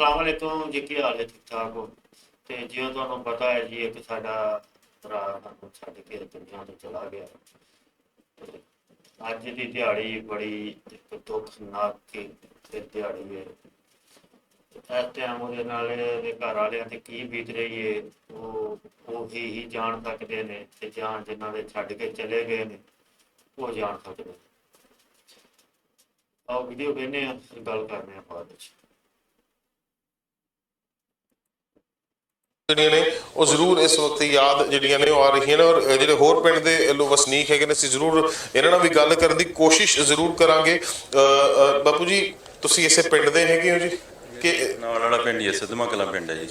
ਅਸਲਾਮੁਅਲੈਕੁਮ ਜੀ ਕੀ ਹਾਲ ਹੈ ਠੀਕ ਠਾਕ ਹੋ? ਤੇ ਜਿਵੇਂ ਤੁਹਾਨੂੰ ਪਤਾ ਹੈ ਜੀ, ਇੱਕ ਸਾਡਾ ਭਰਾ ਸਾਨੂੰ ਛੱਡ ਕੇ ਦੁਨੀਆ ਤੋਂ ਚਲਾ ਗਿਆ। ਅੱਜ ਦੀ ਦਿਹਾੜੀ ਬੜੀ ਦੁੱਖਨਾਕ ਕੀ ਦਿਹਾੜੀ ਹੈ। ਇਸ ਟਾਈਮ ਉਹਦੇ ਨਾਲ ਇਹਦੇ ਘਰ ਵਾਲਿਆਂ ਤੇ ਕੀ ਬੀਤ ਰਹੀ ਹੈ, ਉਹ ਉਹ ਹੀ ਜਾਣ ਸਕਦੇ ਨੇ ਤੇ ਜਾਂ ਜਿਨ੍ਹਾਂ ਦੇ ਛੱਡ ਕੇ ਚਲੇ ਗਏ ਨੇ, ਉਹ ਜਾਣ ਸਕਦੇ ਆਓ ਵੀਡੀਓ ਵੇਖਨੇ ਆ ਗੱਲ ਕਰਨੇ ਆ ਬਾਅਦ ਵਿੱਚ। ਜਿਹੜੀਆਂ ਨੇ ਉਹ ਜ਼ਰੂਰ ਇਸ ਵਕਤ ਯਾਦ ਜਿਹੜੀਆਂ ਨੇ ਉਹ ਆ ਰਹੀਆਂ ਨੇ ਔਰ ਜਿਹੜੇ ਹੋਰ ਪਿੰਡ ਦੇ ਲੋ ਵਸਨੀਕ ਹੈਗੇ ਨੇ ਅਸੀਂ ਜ਼ਰੂਰ ਇਹਨਾਂ ਨਾਲ ਵੀ ਗੱਲ ਕਰਨ ਦੀ ਕੋਸ਼ਿਸ਼ ਜ਼ਰੂਰ ਕਰਾਂਗੇ। ਬਾਪੂ ਜੀ ਤੁਸੀਂ ਇਸੇ ਪਿੰਡ ਦੇ ਹੈਗੇ ਹੋ ਜੀ? ਕਿ ਨਾਲ ਵਾਲਾ ਪਿੰਡ ਹੀ ਹੈ ਕਲਾਂ ਪਿੰਡ ਹੈ ਜੀ।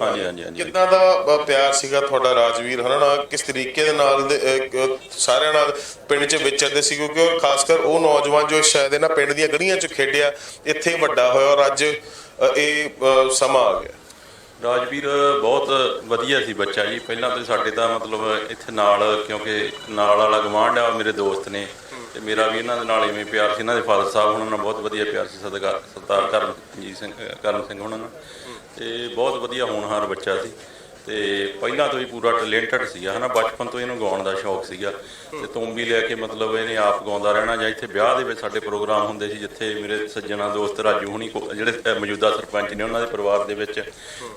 ਹਾਂਜੀ ਹਾਂਜੀ ਹਾਂਜੀ। ਕਿੱਦਾਂ ਦਾ ਪਿਆਰ ਸੀਗਾ ਤੁਹਾਡਾ ਰਾਜਵੀਰ? ਹਨਾ ਨਾਲ ਕਿਸ ਤਰੀਕੇ ਦੇ ਨਾਲ ਸਾਰਿਆਂ ਨਾਲ ਪਿੰਡ 'ਚ ਵਿਚਰਦੇ ਸੀ? ਕਿਉਂਕਿ ਖਾਸ ਕਰ ਉਹ ਨੌਜਵਾਨ ਜੋ ਸ਼ਾਇਦ ਇਹਨਾਂ ਪਿੰਡ ਦੀਆਂ ਗਲੀਆਂ 'ਚ ਖੇਡਿਆ ਇੱਥੇ ਵੱਡਾ ਹੋਇਆ ਔਰ ਅੱਜ ਇਹ ਸਮਾਂ ਆ ਗਿਆ। ਰਾਜਵੀਰ, ਬਹੁਤ ਵਧੀਆ ਸੀ ਬੱਚਾ ਜੀ। ਪਹਿਲਾਂ ਤਾਂ ਸਾਡੇ ਤਾਂ ਮਤਲਬ ਇੱਥੇ ਨਾਲ, ਕਿਉਂਕਿ ਨਾਲ ਵਾਲਾ ਗਵਾਂਢ ਆ, ਉਹ ਮੇਰੇ ਦੋਸਤ ਨੇ। ਤੇ ਮੇਰਾ ਵੀ ਇਹਨਾਂ ਦੇ ਨਾਲ ਇਵੇਂ ਪਿਆਰ ਸੀ। ਇਹਨਾਂ ਦੇ ਫਾਦਰ ਸਾਹਿਬ ਉਹਨਾਂ ਨਾਲ ਬਹੁਤ ਵਧੀਆ ਪਿਆਰ ਸੀ ਸਤਿਕਾਰ ਸਰਦਾਰ ਕਰਮਜੀਤ ਸਿੰਘ ਕਰਮ ਸਿੰਘ ਉਹਨਾਂ ਨਾਲ। ਤੇ ਬਹੁਤ ਵਧੀਆ ਹੋਣਹਾਰ ਬੱਚਾ ਸੀ। ਤੇ ਪਹਿਲਾਂ ਤੋਂ ਹੀ ਪੂਰਾ ਟੈਲੈਂਟਡ ਸੀਗਾ, ਹਨਾ? ਬਚਪਨ ਤੋਂ ਇਹਨੂੰ ਗਾਉਣ ਦਾ ਸ਼ੌਕ ਸੀਗਾ। ਤੇ ਤੂੰਬੀ ਲੈ ਕੇ ਮਤਲਬ ਇਹਨੇ ਆਪ ਗਾਉਂਦਾ ਰਹਿਣਾ, ਜਾਂ ਇੱਥੇ ਵਿਆਹ ਦੇ ਵਿੱਚ ਸਾਡੇ ਪ੍ਰੋਗਰਾਮ ਹੁੰਦੇ ਸੀ, ਜਿੱਥੇ ਮੇਰੇ ਸੱਜਣਾ ਦੋਸਤ ਰਾਜੂ ਹੁਣੀ ਕੋ- ਜਿਹੜੇ ਮੌਜੂਦਾ ਸਰਪੰਚ ਨੇ ਉਹਨਾਂ ਦੇ ਪਰਿਵਾਰ ਦੇ ਵਿੱਚ,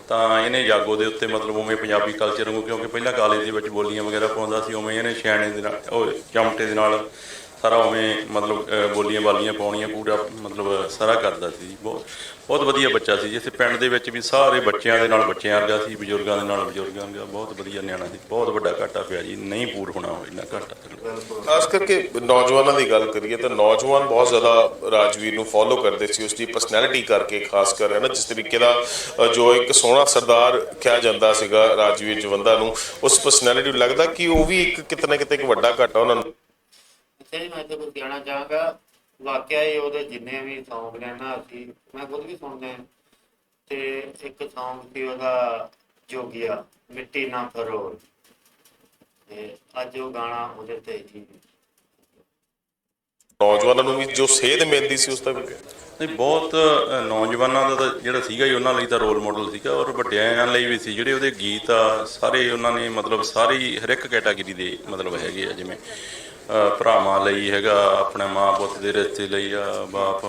ਤਾਂ ਇਹਨੇ ਜਾਗੋ ਦੇ ਉੱਤੇ ਮਤਲਬ ਉਵੇਂ ਪੰਜਾਬੀ ਕਲਚਰ ਨੂੰ ਕਿਉਂਕਿ ਪਹਿਲਾਂ ਕਾਲਜ ਦੇ ਵਿੱਚ ਬੋਲੀਆਂ ਵਗੈਰਾ ਪਾਉਂਦਾ ਸੀ, ਉਵੇਂ ਇਹਨੇ ਛਿਆਣੇ ਦੇ ਨਾਲ ਉਹ ਚਮਟੇ ਦੇ ਨਾਲ ਸਾਰਾ ਉਵੇਂ ਮਤਲਬ ਬੋਲੀਆਂ ਵਾਲੀਆਂ ਪਾਉਣੀਆਂ, ਪੂਰਾ ਮਤਲਬ, ਸਾਰਾ ਕਰਦਾ ਸੀ ਜੀ। ਬਹੁਤ ਬਹੁਤ ਵਧੀਆ ਬੱਚਾ ਸੀ ਜਿੱਥੇ ਪਿੰਡ ਦੇ ਵਿੱਚ ਵੀ ਸਾਰੇ ਬੱਚਿਆਂ ਦੇ ਨਾਲ ਬੱਚਿਆਂ ਵਰਗਾ ਸੀ, ਬਜ਼ੁਰਗਾਂ ਦੇ ਨਾਲ ਬਜ਼ੁਰਗਾਂ ਵਰਗਾ। ਬਹੁਤ ਵਧੀਆ ਨਿਆਣਾ ਸੀ। ਬਹੁਤ ਵੱਡਾ ਘਾਟਾ ਪਿਆ ਜੀ। ਨਹੀਂ ਪੂਰ ਹੋਣਾ ਇੰਨਾ ਘਾਟਾ ਖਾਸ ਕਰਕੇ ਨੌਜਵਾਨਾਂ ਦੀ ਗੱਲ ਕਰੀਏ ਤਾਂ ਨੌਜਵਾਨ ਬਹੁਤ ਜ਼ਿਆਦਾ ਰਾਜਵੀਰ ਨੂੰ ਫੋਲੋ ਕਰਦੇ ਸੀ ਉਸ ਦੀ ਪਰਸਨੈਲਿਟੀ ਕਰਕੇ ਖਾਸ ਕਰ, ਹੈ ਨਾ, ਜਿਸ ਤਰੀਕੇ ਦਾ ਜੋ ਇੱਕ ਸੋਹਣਾ ਸਰਦਾਰ ਕਿਹਾ ਜਾਂਦਾ ਸੀਗਾ ਰਾਜਵੀਰ ਜਵੰਦਾ ਨੂੰ, ਉਸ ਪਰਸਨੈਲਿਟੀ ਨੂੰ ਲੱਗਦਾ ਕਿ ਉਹ ਵੀ ਇੱਕ ਕਿਤੇ ਨਾ ਕਿਤੇ ਇੱਕ ਵੱਡਾ ਘਾਟਾ ਉਹਨਾਂ ਨੂੰ ਜੀ ਮੈਂ ਤੇ ਕੁਝ ਕਹਿਣਾ ਚਾਹਾਂਗਾ ਵਾਕਿਆ ਹੀ ਉਹਦੇ ਜਿੰਨੇ ਵੀ Song ਨੇ ਨਾ ਅਸੀਂ ਮੈਂ ਖੁਦ ਵੀ ਸੁਣਦੇ ਹਾਂ। ਤੇ ਇੱਕ Song ਸੀ ਉਹਦਾ ਜੋਗੀਆ ਮਿੱਟੀ ਨਾ ਫਰੋਲ ਤੇ ਅੱਜ ਉਹ ਗਾਣਾ ਉਹਦੇ ਤੇ ਜੀ। ਨੌਜਵਾਨਾਂ ਨੂੰ ਵੀ ਜੋ ਸੇਧ ਮਿਲਦੀ ਸੀ ਉਸ ਦਾ ਵੀ ਨਹੀਂ ਬਹੁਤ ਨੌਜਵਾਨਾਂ ਦਾ ਜਿਹੜਾ ਸੀਗਾ ਹੀ ਉਹਨਾਂ ਲਈ ਤਾਂ ਰੋਲ ਮਾਡਲ ਸੀਗਾ। ਔਰ ਵੱਡਿਆਂ ਲਈ ਵੀ ਸੀ ਜਿਹੜੇ ਉਹਦੇ ਗੀਤ ਆ ਸਾਰੇ ਉਹਨਾਂ ਨੇ ਮਤਲਬ ਸਾਰੀ ਹਰ ਇੱਕ ਕੈਟਾਗਰੀ ਦੇ ਮਤਲਬ ਹੈਗੇ ਆ ਜਿਵੇਂ ਭਰਾਵਾਂ ਲਈ ਹੈਗਾ, ਆਪਣੇ ਮਾਂ ਪੁੱਤ ਦੇ ਰਿਸ਼ਤੇ ਲਈ ਆ, ਬਾਪ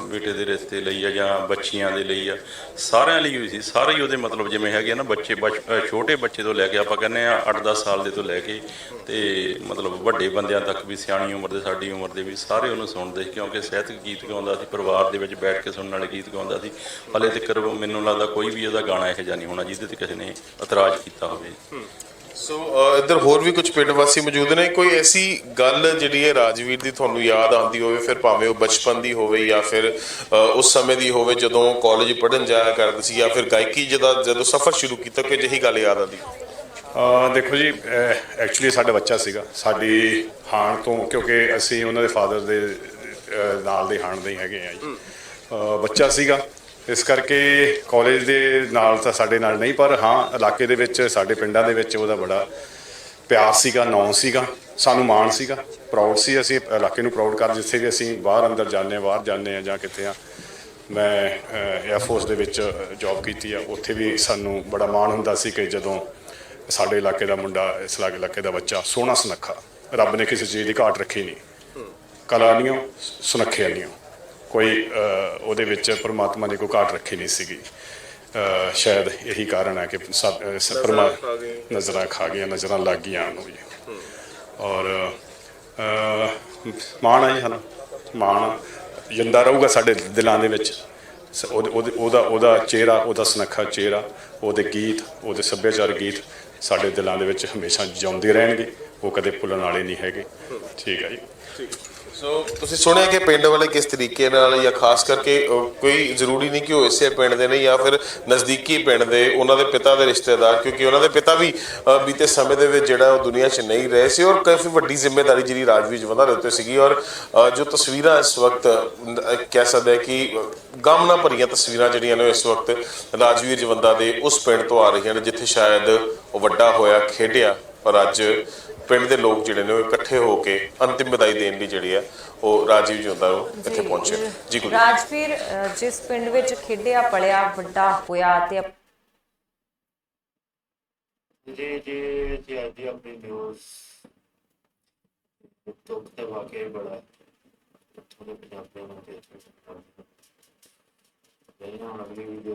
ਬੇਟੇ ਦੇ ਰਿਸ਼ਤੇ ਲਈ ਆ, ਜਾਂ ਬੱਚੀਆਂ ਦੇ ਲਈ ਆ। ਸਾਰਿਆਂ ਲਈ ਹੋਈ ਸੀ। ਸਾਰੇ ਹੀ ਉਹਦੇ ਮਤਲਬ ਜਿਵੇਂ ਹੈਗੇ ਆ ਨਾ, ਬੱਚੇ ਬਚ- ਛੋਟੇ ਬੱਚੇ ਤੋਂ ਲੈ ਕੇ ਆਪਾਂ ਕਹਿੰਦੇ ਆ 8-10 ਸਾਲ ਦੇ ਤੋਂ ਲੈ ਕੇ, ਤੇ ਮਤਲਬ ਵੱਡੇ ਬੰਦਿਆਂ ਤੱਕ ਵੀ, ਸਿਆਣੀ ਉਮਰ ਦੇ, ਸਾਡੀ ਉਮਰ ਦੇ ਵੀ, ਸਾਰੇ ਉਹਨੂੰ ਸੁਣਦੇ ਸੀ, ਕਿਉਂਕਿ ਸਾਹਿਤਕ ਗੀਤ ਗਾਉਂਦਾ ਸੀ, ਪਰਿਵਾਰ ਦੇ ਵਿੱਚ ਬੈਠ ਕੇ ਸੁਣਨ ਵਾਲੇ ਗੀਤ ਗਾਉਂਦਾ ਸੀ। ਹਲੇ ਤੱਕ ਮੈਨੂੰ ਲੱਗਦਾ ਕੋਈ ਵੀ ਉਹਦਾ ਗਾਣਾ ਇਹੋ ਜਿਹਾ ਨਹੀਂ ਹੋਣਾ, ਜਿਹਦੇ ਤੇ ਕਿਸੇ ਨੇ ਇਤਰਾਜ਼ ਕੀਤਾ ਹੋਵੇ। ਸੋ ਇੱਧਰ ਹੋਰ ਵੀ ਕੁਝ ਪਿੰਡ ਵਾਸੀ ਮੌਜੂਦ ਨੇ? ਕੋਈ ਐਸੀ ਗੱਲ ਜਿਹੜੀ ਹੈ ਰਾਜਵੀਰ ਦੀ ਤੁਹਾਨੂੰ ਯਾਦ ਆਉਂਦੀ ਹੋਵੇ ਫਿਰ ਭਾਵੇਂ ਉਹ ਬਚਪਨ ਦੀ ਹੋਵੇ ਜਾਂ ਫਿਰ ਉਸ ਸਮੇਂ ਦੀ ਹੋਵੇ ਜਦੋਂ ਕਾਲਜ ਪੜ੍ਹਨ ਜਾਇਆ ਕਰਦੇ ਸੀ ਜਾਂ ਫਿਰ ਗਾਇਕੀ ਜਿਹਦਾ ਜਦੋਂ ਸਫ਼ਰ ਸ਼ੁਰੂ ਕੀਤਾ ਕੋਈ ਅਜਿਹੀ ਗੱਲ ਯਾਦ ਆਉਂਦੀ? ਦੇਖੋ ਜੀ ਐਕਚੁਅਲੀ ਸਾਡਾ ਬੱਚਾ ਸੀਗਾ। ਸਾਡੀ ਹਾਣ ਤੋਂ ਕਿਉਂਕਿ ਅਸੀਂ ਉਹਨਾਂ ਦੇ ਫਾਦਰ ਦੇ ਨਾਲ ਦੇ ਹਾਣ ਦੇ ਹੈਗੇ ਆ ਜੀ। ਬੱਚਾ ਸੀਗਾ। ਇਸ ਕਰਕੇ ਕਾਲਜ ਦੇ ਨਾਲ ਤਾਂ ਸਾਡੇ ਨਾਲ ਨਹੀਂ, ਪਰ ਹਾਂ, ਇਲਾਕੇ ਦੇ ਵਿੱਚ, ਸਾਡੇ ਪਿੰਡਾਂ ਦੇ ਵਿੱਚ ਉਹਦਾ ਬੜਾ ਪਿਆਰ ਸੀਗਾ, ਨਾਂ ਸੀਗਾ, ਸਾਨੂੰ ਮਾਣ ਸੀਗਾ ਪ੍ਰਾਊਡ ਸੀ ਅਸੀਂ, ਇਲਾਕੇ ਨੂੰ ਪ੍ਰਾਊਡ ਕਰ ਜਿੱਥੇ ਵੀ ਅਸੀਂ ਬਾਹਰ ਅੰਦਰ ਜਾਂਦੇ ਹਾਂ, ਬਾਹਰ ਜਾਂਦੇ ਹਾਂ ਜਾਂ ਕਿਤੇ ਆ ਮੈਂ 에ਅਰ ਫੋਰਸ ਦੇ ਵਿੱਚ ਜੌਬ ਕੀਤੀ ਆ, ਉੱਥੇ ਵੀ ਸਾਨੂੰ ਬੜਾ ਮਾਣ ਹੁੰਦਾ ਸੀ ਕਿ ਜਦੋਂ ਸਾਡੇ ਇਲਾਕੇ ਦਾ ਮੁੰਡਾ, ਇਸ ਇਲਾਕੇ ਇਲਾਕੇ ਦਾ ਬੱਚਾ ਸੋਹਣਾ ਸੁਨੱਖਾ, ਰੱਬ ਨੇ ਕਿਸੇ ਚੀਜ਼ ਦੀ ਘਾਟ ਰੱਖੀ ਨਹੀਂ, ਕਲਾ ਨਹੀਂ ਸੁਨੱਖਿਆ ਨਹੀਂ ਕੋਈ ਉਹਦੇ ਵਿੱਚ ਪ੍ਰਮਾਤਮਾ ਨੇ ਕੋਈ ਘਾਟ ਰੱਖੀ ਨਹੀਂ ਸੀਗੀ। ਸ਼ਾਇਦ ਇਹੀ ਕਾਰਨ ਹੈ ਕਿ ਪਰਮਾ ਨਜ਼ਰਾਂ ਖਾ ਗਈਆਂ ਨਜ਼ਰਾਂ ਲੱਗ ਗਈਆਂ ਉਹਨੂੰ ਜੀ। ਔਰ ਮਾਣ ਹੈ ਹਨ ਮਾਣ ਜਿੰਦਾ ਰਹੂਗਾ ਸਾਡੇ ਦਿਲਾਂ ਦੇ ਵਿੱਚ। ਸ- ਉਹਦੇ- ਉਹਦੇ- ਉਹਦਾ ਉਹਦਾ ਚਿਹਰਾ ਉਹਦਾ ਸੁਨੱਖਾ ਚਿਹਰਾ ਉਹਦੇ ਗੀਤ ਉਹਦੇ ਸੱਭਿਆਚਾਰ ਗੀਤ ਸਾਡੇ ਦਿਲਾਂ ਦੇ ਵਿੱਚ ਹਮੇਸ਼ਾ ਜਿਉਂਦੇ ਰਹਿਣਗੇ। ਉਹ ਕਦੇ ਭੁੱਲਣ ਵਾਲੇ ਨਹੀਂ ਹੈਗੇ। ਠੀਕ ਹੈ ਜੀ। ਸੋ ਤੁਸੀਂ ਸੁਣਿਆ ਕਿ ਪਿੰਡ ਵਾਲੇ ਕਿਸ ਤਰੀਕੇ ਨਾਲ ਜਾਂ ਖਾਸ ਕਰਕੇ ਅਹ, ਕੋਈ ਜ਼ਰੂਰੀ ਨਹੀਂ ਕਿ ਉਹ ਇਸੇ ਪਿੰਡ ਦੇ ਨੇ ਜਾਂ ਫਿਰ ਨਜ਼ਦੀਕੀ ਪਿੰਡ ਦੇ ਉਹਨਾਂ ਦੇ ਪਿਤਾ ਦੇ ਰਿਸ਼ਤੇਦਾਰ ਕਿਉਂਕਿ ਉਹਨਾਂ ਦੇ ਪਿਤਾ ਵੀ ਅਹ, ਬੀਤੇ ਸਮੇਂ ਦੇ ਵਿੱਚ ਜਿਹੜਾ ਉਹ ਦੁਨੀਆ 'ਚ ਨਹੀਂ ਰਹੇ ਸੀ ਔਰ ਕਾਫੀ ਵੱਡੀ ਜ਼ਿੰਮੇਵਾਰੀ ਜਿਹੜੀ ਰਾਜਵੀਰ ਜਵੰਦਾ ਦੇ ਉੱਤੇ ਸੀਗੀ ਔਰ ਅਹ, ਜੋ ਤਸਵੀਰਾਂ ਇਸ ਵਕਤ ਅਹ, ਕਹਿ ਸਕਦੇ ਹਾਂ ਕਿ ਅਹ, ਗਮ ਨਾਲ ਭਰੀਆਂ ਤਸਵੀਰਾਂ ਜਿਹੜੀਆਂ ਨੇ ਉਹ ਇਸ ਵਕਤ ਰਾਜਵੀਰ ਜਵੰਦਾ ਦੇ ਉਸ ਪਿੰਡ ਤੋਂ ਆ ਰਹੀਆਂ ਨੇ ਜਿੱਥੇ ਸ਼ਾਇਦ ਉਹ ਵੱਡਾ ਹੋਇਆ ਖੇਡਿਆ ਪਰ ਅੱਜ ਪਿੰਡ ਦੇ ਲੋਕ ਜਿਹੜੇ ਨੇ ਉਹ ਇਕੱਠੇ ਹੋ ਕੇ ਅੰਤਿਮ ਵਿਦਾਈ ਦੇਣ ਲਈ ਜਿਹੜੀ ਆ ਉਹ ਰਾਜੀਵ ਜੋਂਦਾ ਨੂੰ ਇੱਥੇ ਪਹੁੰਚੇ। ਜੀ। ਗੁਰੂ ਰਾਜਵੀਰ ਜਿਸ ਪਿੰਡ ਵਿੱਚ ਖੇਡਿਆ ਪਲਿਆ ਵੱਡਾ ਹੋਇਆ ਤੇ ਜੀ ਜੀ ਜੀ ਅੱਜ ਆਪਣੀ ਨਿਊਜ਼ ਦੁੱਖ ਤੇ ਵਾਕਿਆ ਬੜਾ ਥੋੜੇ ਪੰਜਾਬੀਆਂ ਨੂੰ ਤੇ ਨਹੀਂ ਹੁਣ ਅਗਲੀ ਵੀਡੀਓ